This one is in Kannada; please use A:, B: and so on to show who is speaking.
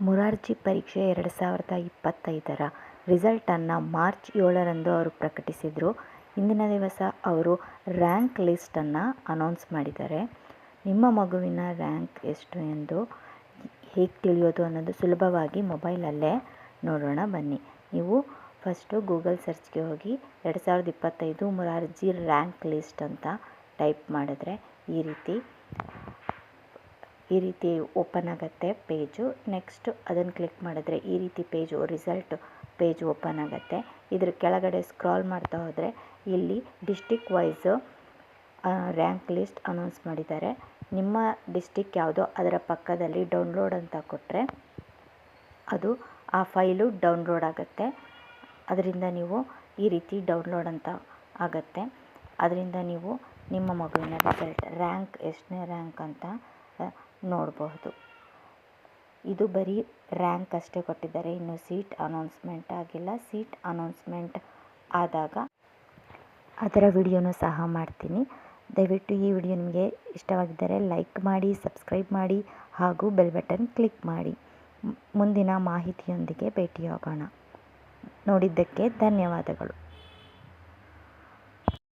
A: ಮುರಾರ್ಜಿ ಪರೀಕ್ಷೆ ಎರಡು ಸಾವಿರದ ಇಪ್ಪತ್ತೈದರ ರಿಸಲ್ಟನ್ನು ಮಾರ್ಚ್ ಏಳರಂದು ಅವರು ಪ್ರಕಟಿಸಿದರು. ಇಂದಿನ ದಿವಸ ಅವರು ರ್ಯಾಂಕ್ ಲಿಸ್ಟನ್ನು ಅನೌನ್ಸ್ ಮಾಡಿದ್ದಾರೆ. ನಿಮ್ಮ ಮಗುವಿನ ರ್ಯಾಂಕ್ ಎಷ್ಟು ಎಂದು ಹೇಗೆ ತಿಳಿಯೋದು ಅನ್ನೋದು ಸುಲಭವಾಗಿ ಮೊಬೈಲಲ್ಲೇ ನೋಡೋಣ ಬನ್ನಿ. ನೀವು ಫಸ್ಟು ಗೂಗಲ್ ಸರ್ಚ್ಗೆ ಹೋಗಿ ಎರಡು ಸಾವಿರದ ಇಪ್ಪತ್ತೈದು ಮುರಾರ್ಜಿ ರ್ಯಾಂಕ್ ಲಿಸ್ಟ್ ಅಂತ ಟೈಪ್ ಮಾಡಿದ್ರೆ ಈ ರೀತಿ ಈ ರೀತಿ ಓಪನ್ ಆಗುತ್ತೆ ಪೇಜು ನೆಕ್ಸ್ಟ್ ಅದನ್ನು ಕ್ಲಿಕ್ ಮಾಡಿದ್ರೆ ಈ ರೀತಿ ಪೇಜು ರಿಸಲ್ಟ್ ಪೇಜ್ ಓಪನ್ ಆಗುತ್ತೆ. ಇದ್ರ ಕೆಳಗಡೆ ಸ್ಕ್ರಾಲ್ ಮಾಡ್ತಾ ಹೋದರೆ ಇಲ್ಲಿ district wise rank list announce ಮಾಡಿದ್ದಾರೆ. ನಿಮ್ಮ ಡಿಸ್ಟಿಕ್ ಯಾವುದೋ ಅದರ ಪಕ್ಕದಲ್ಲಿ ಡೌನ್ಲೋಡ್ ಅಂತ ಕೊಟ್ಟರೆ ಅದು ಆ ಫೈಲು ಡೌನ್ಲೋಡ್ ಆಗುತ್ತೆ. ಅದರಿಂದ ನೀವು ಈ ರೀತಿ ಡೌನ್ಲೋಡ್ ಅಂತ ಆಗುತ್ತೆ. ಅದರಿಂದ ನೀವು ನಿಮ್ಮ ಮಗುವಿನ ರಿಸಲ್ಟ್ ರ್ಯಾಂಕ್ ಎಷ್ಟನೇ ರ್ಯಾಂಕ್ ಅಂತ ನೋಡಬಹುದು. ಇದು ಬರೀ ರ್ಯಾಂಕ್ ಅಷ್ಟೇ ಕೊಟ್ಟಿದ್ದಾರೆ. ಇನ್ನು ಸೀಟ್ ಅನೌನ್ಸ್ಮೆಂಟ್ ಆಗಿಲ್ಲ. ಸೀಟ್ ಅನೌನ್ಸ್ಮೆಂಟ್ ಆದಾಗ ಅದರ ವಿಡಿಯೋನು ಸಹ ಮಾಡ್ತೀನಿ. ದಯವಿಟ್ಟು ಈ ವಿಡಿಯೋ ನಿಮಗೆ ಇಷ್ಟವಾಗಿದ್ದರೆ ಲೈಕ್ ಮಾಡಿ, ಸಬ್ಸ್ಕ್ರೈಬ್ ಮಾಡಿ ಹಾಗೂ ಬೆಲ್ ಬಟನ್ ಕ್ಲಿಕ್ ಮಾಡಿ. ಮುಂದಿನ ಮಾಹಿತಿಯೊಂದಿಗೆ ಭೇಟಿಯಾಗೋಣ. ನೋಡಿದ್ದಕ್ಕೆ ಧನ್ಯವಾದಗಳು.